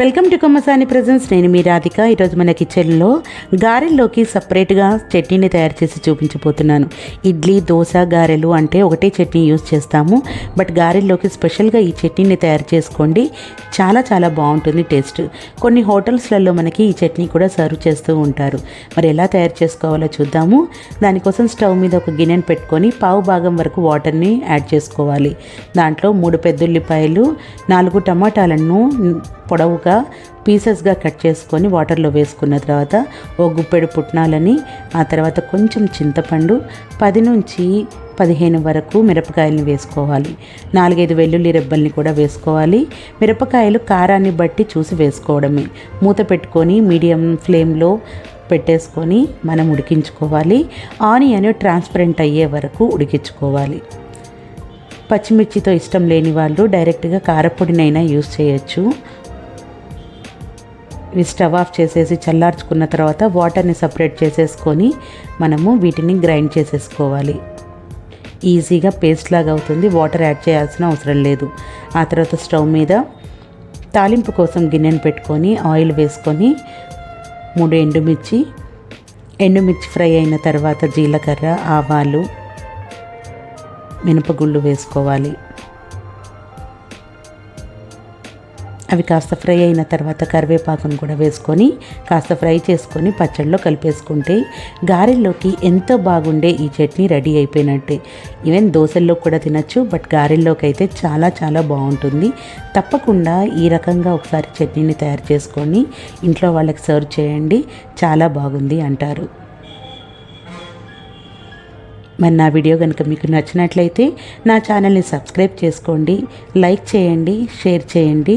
Welcome to Kommasani presence. నేను మీ రాధిక. ఈరోజు మన కిచెన్లో గారెల్లోకి సపరేట్గా చట్నీని తయారు చేసి చూపించబోతున్నాను. ఇడ్లీ దోశ గారెలు అంటే ఒకటే చట్నీ యూస్ చేస్తాము. బట్ గారెల్లోకి స్పెషల్గా ఈ చట్నీని తయారు చేసుకోండి. చాలా చాలా బాగుంటుంది టేస్ట్. కొన్ని హోటల్స్లలో మనకి ఈ చట్నీ కూడా సర్వ్ చేస్తూ ఉంటారు. మరి ఎలా తయారు చేసుకోవాలో చూద్దాము. దానికోసం స్టవ్ మీద ఒక గిన్నెను పెట్టుకొని పావు భాగం వరకు వాటర్ని యాడ్ చేసుకోవాలి. దాంట్లో మూడు పెద్దుల్లిపాయలు నాలుగు టమాటాలను పొడవుగా పీసెస్గా కట్ చేసుకొని వాటర్లో వేసుకున్న తర్వాత ఓ గుప్పెడు పుట్నాలని ఆ తర్వాత కొంచెం చింతపండు పది నుంచి పదిహేను వరకు మిరపకాయలని వేసుకోవాలి. నాలుగైదు వెల్లుల్లి రెబ్బల్ని కూడా వేసుకోవాలి. మిరపకాయలు కారాన్ని బట్టి చూసి వేసుకోవడమే. మూత పెట్టుకొని మీడియం ఫ్లేమ్లో పెట్టేసుకొని మనం ఉడికించుకోవాలి. ఆనియన్ ట్రాన్స్పరెంట్ అయ్యే వరకు ఉడికించుకోవాలి. పచ్చిమిర్చితో ఇష్టం లేని వాళ్ళు డైరెక్ట్గా కారపొడినైనా యూస్ చేయొచ్చు. ఇవి స్టవ్ ఆఫ్ చేసేసి చల్లార్చుకున్న తర్వాత వాటర్ని సపరేట్ చేసేసుకొని మనము వీటిని గ్రైండ్ చేసేసుకోవాలి. ఈజీగా పేస్ట్ లాగా అవుతుంది. వాటర్ యాడ్ చేయాల్సిన అవసరం లేదు. ఆ తర్వాత స్టవ్ మీద తాలింపు కోసం గిన్నెను పెట్టుకొని ఆయిల్ వేసుకొని మూడు ఎండుమిర్చి ఎండుమిర్చి ఫ్రై అయిన తర్వాత జీలకర్ర ఆవాలు మినపగుళ్ళు వేసుకోవాలి. అవి కాస్త ఫ్రై అయిన తర్వాత కరివేపాకును కూడా వేసుకొని కాస్త ఫ్రై చేసుకొని పచ్చడిలో కలిపేసుకుంటే గారెల్లోకి ఎంతో బాగుండే ఈ చట్నీ రెడీ అయిపోయినట్టే. ఈవెన్ దోశల్లో కూడా తినచ్చు బట్ గారెల్లోకి అయితే చాలా చాలా బాగుంటుంది. తప్పకుండా ఈ రకంగా ఒకసారి చట్నీని తయారు చేసుకొని ఇంట్లో వాళ్ళకి సర్వ్ చేయండి చాలా బాగుంది అంటారు. మరి నా వీడియో కనుక మీకు నచ్చినట్లయితే నా ఛానల్ని సబ్స్క్రైబ్ చేసుకోండి లైక్ చేయండి షేర్ చేయండి.